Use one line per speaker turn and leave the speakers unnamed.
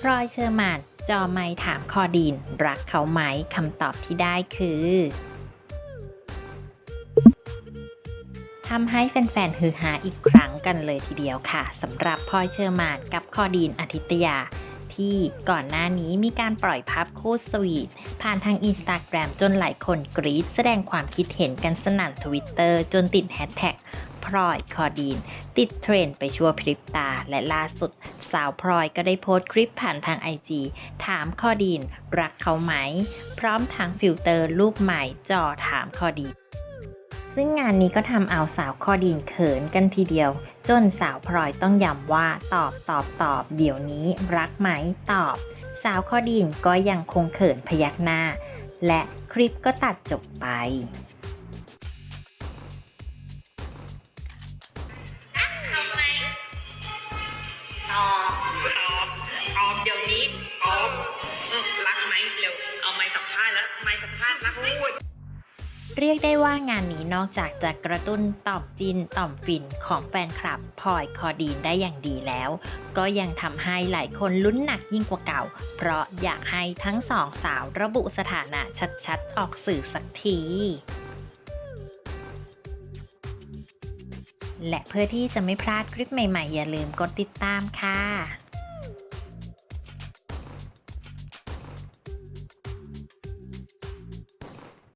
พลอยเชอร์มานจอไม่ถามคอดีนรักเขาไหมคำตอบที่ได้คือทำให้แฟนๆฮือฮาอีกครั้งกันเลยทีเดียวค่ะสำหรับพลอยเชอร์มานกับคอดีนอาทิตยา ที่ก่อนหน้านี้มีการปล่อยภาพคู่สวีท ผ่านทางอินสตาแกรมจนหลายคนกรี๊ดแสดงความคิดเห็นกันสนั่นทวิตเตอร์จนติดแฮชแท็ก พลอยคอดีน ติดเทรนไปชั่วพริบตา และล่าสุด สาวพลอยก็ได้โพสต์คลิปผ่านทางไอจีถามคอดีน รักเขาไหม พร้อมทั้งฟิลเตอร์รูปใหม่จอถามคอดีน ซึ่งงานนี้ก็ทำเอาสาวคอดีนเขินกันทีเดียว จนสาวพลอยต้องย้ำว่าตอบตอบตอบ เดี๋ยวนี้รักไหมตอบ สาวคอดีนก็ยังคงเขินพยักหน้า และคลิปก็ตัดจบไป
ตอบตอบเดี๋ยวนี้ตอบเออรักไหมเร็ว เอาไม้สัมภาษณ์แล้วไม้สัมภาษณ์รักพูด
เรียกได้ว่างานนี้นอกจากจะกระตุ้นต่อมจินต่อมฟินของแฟนคลับพลอยคอดีนได้อย่างดีแล้ว ก็ยังทำให้หลายคนลุ้นหนักยิ่งกว่าเก่า เพราะอยากให้ทั้งสองสาวระบุสถานะชัดๆ ออกสื่อสักทีและเพื่อที่จะไม่พลาดคลิปใหม่ๆ อย่าลืมกดติดตามค่ะ